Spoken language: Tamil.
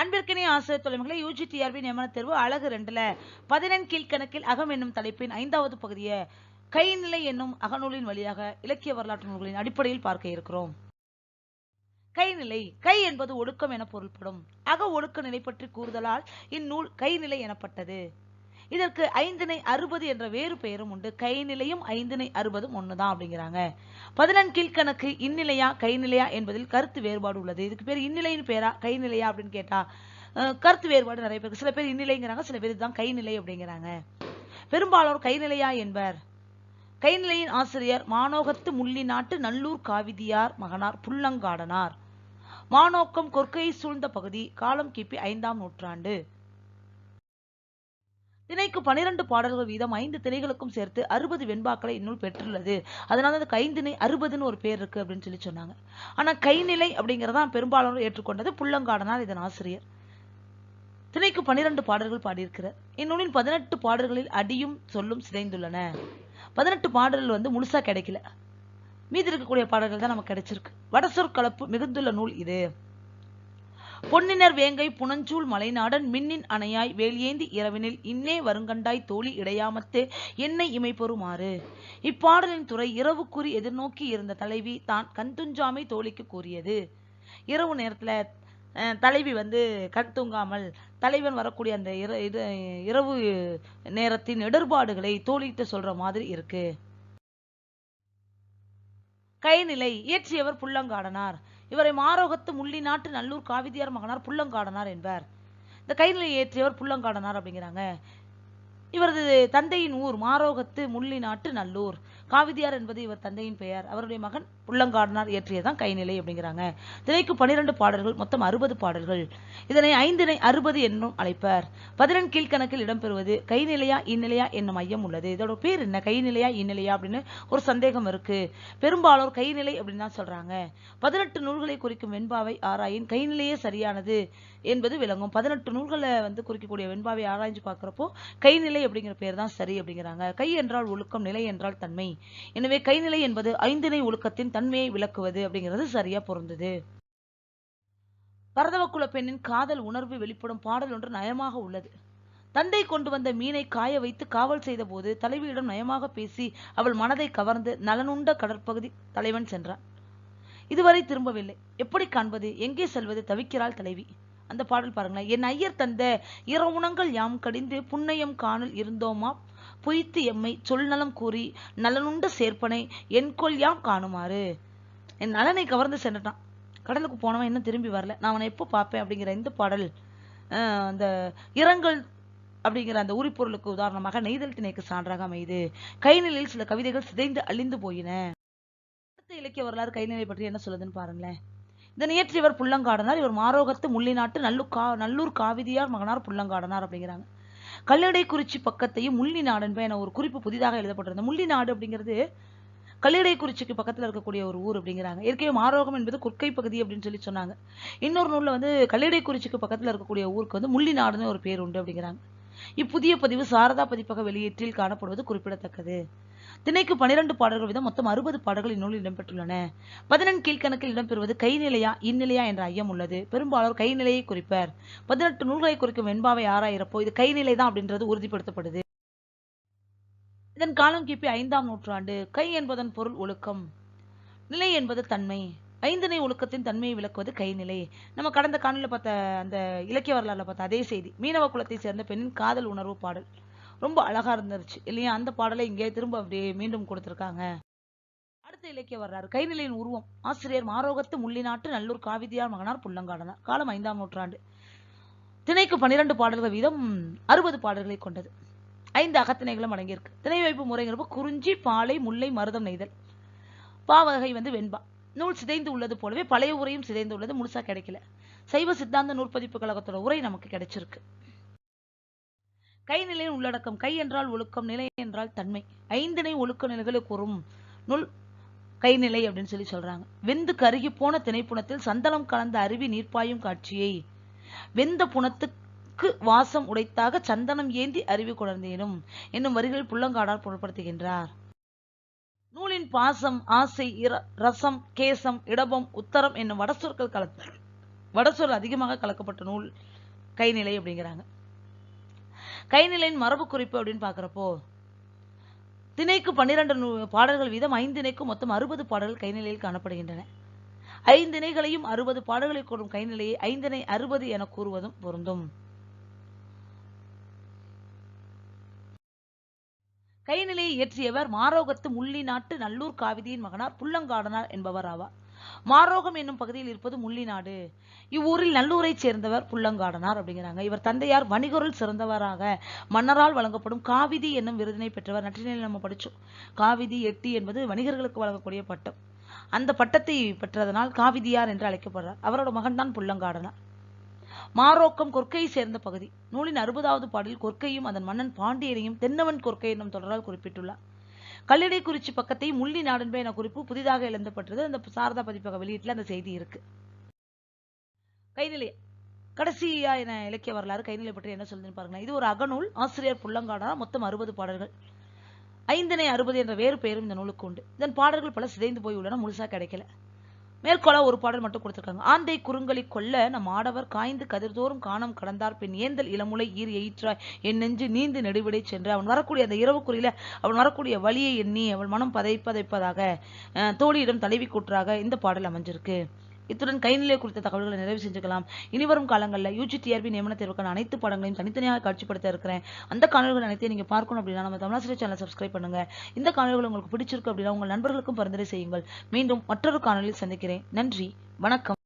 அன்பிற்கினே ஆசிரியர் தொலைமைகளை யூஜி டிஆர்பி நியமன தேர்வு அழகு ரெண்டுல. பதினெண் கீழ்கணக்கில் அகம் என்னும் தலைப்பின் ஐந்தாவது பகுதியை கைநிலை என்னும் அகநூலின் வழியாக இலக்கிய வரலாற்று நூல்களின் அடிப்படையில் பார்க்க இருக்கிறோம். கைநிலை கை என்பது ஒடுக்கம் என பொருள்படும். அக ஒடுக்க நிலை பற்றி கூறுதலால் இந்நூல் கைநிலை எனப்பட்டது. இதற்கு ஐந்தினை அறுபது என்ற வேறு பெயரும் உண்டு. கைநிலையும் ஐந்தினை அறுபதும் ஒண்ணுதான் அப்படிங்கிறாங்க. பதினெண் கீழ்கணக்கு இந்நிலையா கைநிலையா என்பதில் கருத்து வேறுபாடு உள்ளது. இதுக்கு பேர் இந்நிலையின் பேரா? கைநிலையா அப்படின்னு கேட்டா கருத்து வேறுபாடு நிறைய பேருக்கு. சில பேர் இந்நிலைங்கிறாங்க சில பேர் இதுதான் கைநிலை அப்படிங்கிறாங்க. பெரும்பாலோர் கைநிலையா என்பர். கைநிலையின் ஆசிரியர் மானோகத்து முள்ளி நாட்டு நல்லூர் காவிதியார் மகனார் புல்லங்காடனார். மானோக்கம் கொற்கையை சூழ்ந்த பகுதி காலம் கிபி ஐந்தாம் நூற்றாண்டு. திணைக்கு பனிரெண்டு பாடல்கள் வீதம் ஐந்து திணைகளுக்கும் சேர்த்து அறுபது வெண்பாக்களை இந்நூல் பெற்றுள்ளது. அதனால அந்த கைந்திணை அறுபதுன்னு ஒரு பேர் இருக்கு அப்படின்னு சொல்லி சொன்னாங்க. ஆனா கைநிலை அப்படிங்கறதான் பெரும்பாலானோர் ஏற்றுக்கொண்டது புல்லங்காடனார் இதன் ஆசிரியர். திணைக்கு பனிரெண்டு பாடல்கள் பாடியிருக்கிறார். இந்நூலின் பதினெட்டு பாடல்களில் அடியும் சொல்லும் சிதைந்துள்ளன. பதினெட்டு பாடல்கள் வந்து முழுசா கிடைக்கல. மீதி இருக்கக்கூடிய பாடல்கள் தான் நமக்கு கிடைச்சிருக்கு. வடசொற்கலப்பு மிகுந்துள்ள நூல் இது. பொன்னினர் வேங்கை புனஞ்சூல் மலைநாடன் மின்னின் அணையாய் வேலியேந்தி இரவினில் இன்னே வருங்கண்டாய் தோழி இடையாமத்து என்னை இமைப்பொருமாறு இப்பாடலின் துறை இரவுக்குறி எதிர்நோக்கி இருந்த தலைவி தான் கண்துஞ்சாமை தோழிக்கு கூறியது. இரவு நேரத்துல அஹ், தலைவி வந்து கண் தூங்காமல் தலைவன் வரக்கூடிய அந்த இர இது இரவு நேரத்தின் இடர்பாடுகளை தோழிட்டு சொல்ற மாதிரி இருக்கு. கைநிலை இயற்றியவர் புல்லங்காடனார் இவரை மாரோகத்து முள்ளி நாட்டு நல்லூர் காவிதியார் மகனார் புல்லங்காடனார் என்பார். இந்த கைநிலை ஏற்றியவர் புல்லங்காடனார் அப்படிங்கிறாங்க. இவரது தந்தையின் ஊர் மாரோகத்து முள்ளி நாட்டு நல்லூர். காவிதியார் என்பது இவர் தந்தையின் பெயர். அவருடைய மகன் புல்லங்காடனார் இயற்றியதான் கைநிலை அப்படிங்கிறாங்க. திரைக்கு பனிரெண்டு பாடல்கள் மொத்தம் அறுபது பாடல்கள். இதனை ஐந்தினை அறுபது என்னும் அழைப்பர். பதினெண் கீழ்கணக்கில் இடம்பெறுவது கைநிலையா இந்நிலையா என்னும் மையம் உள்ளது. இதோட பேர் என்ன? கைநிலையா இந்நிலையா அப்படின்னு ஒரு சந்தேகம் இருக்கு. பெரும்பாலோர் கைநிலை அப்படின்னு தான் சொல்றாங்க. பதினெட்டு நூல்களை குறிக்கும் வெண்பாவை ஆராயின் கைநிலையே சரியானது என்பது விளங்கும். பதினெட்டு நூல்களை வந்து குறிக்கக்கூடிய வெண்பாவை ஆராய்ஞ்சு பார்க்குறப்போ கைநிலை அப்படிங்கிற பேர் தான் சரி அப்படிங்கிறாங்க. கை என்றால் ஒழுக்கம் நிலை என்றால் தன்மை. எனவே கைநிலை என்பது ஐந்திணை ஒழுக்கத்தின் தன்மையை விளக்குவது அப்படிங்கிறது சரியா பொருந்தது. பரதவக்குல பெண்ணின் காதல் உணர்வு வெளிப்படும் பாடல் ஒன்று நயமாக உள்ளது. தந்தை கொண்டு வந்த மீனை காய வைத்து காவல் செய்த போது தலைவியிடம் நயமாக பேசி அவள் மனதை கவர்ந்து நலனுண்ட கடற்பகுதி தலைவன் சென்றான். இதுவரை திரும்பவில்லை. எப்படி காண்பது? எங்கே செல்வது? தவிக்கிறாள் தலைவி. அந்த பாடல் பாருங்களேன். என் ஐயர் தந்த இரவுணங்கள் யாம் கடிந்து புன்னையம் காணல் இருந்தோமா பொய்த்து எம்மை சொல்நலம் கூறி நலனுண்ட சேர்ப்பனை என் யாம் காணுமாறு? என் நலனை கவர்ந்து சென்றுட்டான். கடலுக்கு போனவன் இன்னும் திரும்பி வரல. நான் அவனை எப்போ பார்ப்பேன் அப்படிங்கிற இந்த பாடல் அந்த இரங்கல் அப்படிங்கிற அந்த உரிப்பொருளுக்கு உதாரணமாக நெய்தல் திணைக்கு சான்றாக அமையுது. கைநிலையில் சில கவிதைகள் சிதைந்து அழிந்து போயின. அடுத்த இலக்கிய வரலாறு கைநிலை பற்றி என்ன சொல்லுதுன்னு பாருங்களேன். இதனை இயற்றியவர் புள்ளங்காடனார் இவர் மாரோகத்து முள்ளிநாட்டு நல்லூர் கா நல்லூர் காவிதியார் மகனார் புல்லங்காடனார் அப்படிங்கிறாங்க. கல்லடை குறிச்சி பக்கத்தையும் முள்ளி நாடு என ஒரு குறிப்பு புதிதாக எழுதப்பட்டிருந்த முள்ளி நாடு அப்படிங்கிறது கல்லடை குறிச்சிக்கு பக்கத்துல இருக்கக்கூடிய ஒரு ஊர் அப்படிங்கிறாங்க. இயற்கை மாரோகம் என்பது குற்கை பகுதி அப்படின்னு சொல்லி சொன்னாங்க. இன்னொரு நூலில் வந்து கல்லடை குறிச்சிக்கு பக்கத்துல இருக்கக்கூடிய ஊருக்கு வந்து முள்ளி நாடுன்னு ஒரு பேர் உண்டு அப்படிங்கிறாங்க. இப்புதிய பதிவு சாரதா பதிப்பக வெளியீட்டில் காணப்படுவது குறிப்பிடத்தக்கது. திணைக்கு பனிரெண்டு பாடல்கள் வீதம் மொத்தம் அறுபது பாடல்கள் இந்நூலில் இடம்பெற்றுள்ளன. பதினெண் கீழ்கணக்கில் இடம்பெறுவது கைநிலையா இந்நிலையா என்ற ஐயம் உள்ளது. பெரும்பாலோர் கைநிலையை குறிப்பர். பதினெட்டு நூல்களை குறிக்கும் வெண்பாவை ஆராயிரப்போ இது கைநிலை தான் அப்படின்றது உறுதிப்படுத்தப்படுது. இதன் காலம் கிபி ஐந்தாம் நூற்றாண்டு. கை என்பதன் பொருள் ஒழுக்கம். நிலை என்பது தன்மை. ஐந்திணை ஒழுக்கத்தின் தன்மையை விளக்குவது கைநிலை. நம்ம கடந்த காணொலியில் பார்த்த அந்த இலக்கிய வரலாறுல பார்த்த அதே செய்தி. மீனவ குலத்தை சேர்ந்த பெண்ணின் காதல் உணர்வு பாடல். ரொம்ப அழகா இருந்துருச்சு. இல்லையா? அந்த பாடலை இங்கே திரும்ப அப்படியே மீண்டும் கொடுத்திருக்காங்க. அடுத்த இலக்கிய வர்றாரு கைநிலையின் உருவம். ஆசிரியர் மாரோகத்து முள்ளிநாட்டு நல்லூர் காவிதியார் மகனார் புள்ளங்காடனார். காலம் ஐந்தாம் நூற்றாண்டு. திணைக்கு பனிரெண்டு பாடல்கள் வீதம் அறுபது பாடல்களை கொண்டது. ஐந்து அகத்திணைகளும் அடங்கியிருக்கு. திணை வைப்பு முறைங்கிறப்ப குறிஞ்சி பாலை முல்லை மருதம் நெய்தல். பாவகை வந்து வெண்பா. நூல் சிதைந்து உள்ளது போலவே பழைய உரையும் சிதைந்து உள்ளது முழுசா கிடைக்கல. சைவ சித்தாந்த நூற்பதிப்பு கழகத்தோட உரை நமக்கு கிடைச்சிருக்கு. கைநிலையின் உள்ளடக்கம் கை என்றால் ஒழுக்கம் நிலை என்றால் தன்மை. ஐந்திணை ஒழுக்க நிலைகளுக்கு கூறும் நூல் கைநிலை அப்படின்னு சொல்லி சொல்றாங்க. வெந்து கருகி போன திணைப்புணத்தில் சந்தனம் கலந்த அருவி நீர்ப்பாயும் காட்சியை. வெந்த புணத்துக்கு வாசம் உடைத்தாக சந்தனம் ஏந்தி அருவி குழந்தேனும் என்னும் வரிகளில் புள்ளங்காடால் பொருட்படுத்துகின்றார் நூலின் பாசம் ஆசை இர- ரசம் கேசம் இடபம் உத்தரம் என்னும் வடசொற்கள் கலந்த வடசொல் அதிகமாக கலக்கப்பட்ட நூல் கைநிலை அப்படிங்கிறாங்க. கைநிலையின் மரபு குறிப்பு அப்படின்னு பார்க்குறப்போ திணைக்கு பன்னிரண்டு பாடல்கள் வீதம் ஐந்திணைக்கும் மொத்தம் அறுபது பாடல்கள் கைநிலையில் காணப்படுகின்றன. ஐந்திணைகளையும் அறுபது பாடல்களை கூறும் கைநிலையை ஐந்திணை அறுபது என கூறுவதும் பொருந்தும். கைநிலையை இயற்றியவர் மாரோகத்து முள்ளி நாட்டு நல்லூர் காவிதியின் மகனார் புல்லங்காடனார் என்பவர் ஆவார். மாரோகம் என்னும் பகுதியில் இருப்பது முள்ளிநாடு இவ்வூரில் நல்லூரைச் சேர்ந்தவர் புல்லங்காடனார் அப்படிங்கிறாங்க. இவர் தந்தையார் வணிகருள் சிறந்தவராக மன்னரால் வழங்கப்படும் காவிதி என்னும் விருதினை பெற்றவர். நற்றினையில் நம்ம படிச்சோம். காவிதி எட்டி என்பது வணிகர்களுக்கு வழங்கக்கூடிய பட்டம். அந்த பட்டத்தை பெற்றதனால் காவிதியார் என்று அழைக்கப்படுறார். அவரோட மகன்தான் புள்ளங்காடனார். மாரோக்கம் கொற்கையை சேர்ந்த பகுதி. நூலின் அறுபதாவது பாடலில் கொற்கையும் அதன் மன்னன் பாண்டியனையும் தென்னவன் கொற்கை என்னும் தொடரால் குறிப்பிட்டுள்ளார். கல்லிடை குறிச்சி பக்கத்தை முள்ளி நாடன்பே என குறிப்பு புதிதாக எழுந்தப்பட்டது. அந்த சாரதா பதிப்பக வெளியீட்டுல அந்த செய்தி இருக்கு. கைநிலை கடைசியா என இலக்கிய வரலாறு கைநிலை பற்றி என்ன சொல்லுதுன்னு பாருங்களேன். இது ஒரு அகநூல். ஆசிரியர் புள்ளங்காடா மொத்தம் அறுபது பாடல்கள். ஐந்தனை அறுபது என்ற வேறு பெயரும் இந்த நூலுக்கு உண்டு. இதன் பாடல்கள் பல சிதைந்து போய் உள்ளன முழுசா கிடைக்கல. மேற்கொள்ள ஒரு பாடல் மட்டும் கொடுத்துருக்காங்க. ஆந்தை குறுங்களை கொல்ல நம் ஆடவர் காய்ந்து கதிர்தோறும் காணம் கடந்தார். பின் ஏந்தல் இளமுலை ஈர் எயிற்றாய். என் நெஞ்சு நீந்து நெடுவிடை சென்று அவன் வரக்கூடிய அந்த இரவு அவன் வரக்கூடிய வழியை எண்ணி அவள் மனம் பதைப்பதைப்பதாக அஹ், தோழியிடம் தலைவி கூற்றாக இந்த பாடல் அமைஞ்சிருக்கு. இத்துடன் கைநிலை குறித்த தகவல்களை நிறைவு செஞ்சுக்கலாம். இனிவரும் காலங்களில் யூஜிடிஆர்பி நியமன தேர்வுக்கான அனைத்து படங்களையும் தனித்தனியாக காட்சிப்படுத்த இருக்கிறேன். அந்த காணொலிகள் அனைத்தையும் நீங்க பார்க்கணும் அப்படின்னா நம்ம தமிழாசிரியர் சேனல் சப்ஸ்கிரைப் பண்ணுங்க. இந்த காணொலிகள் உங்களுக்கு பிடிச்சிருக்கு அப்படின்னா உங்கள் நண்பர்களுக்கும் பரிந்துரை செய்யுங்கள். மீண்டும் மற்றொரு காணொலியில் சந்திக்கிறேன். நன்றி. வணக்கம்.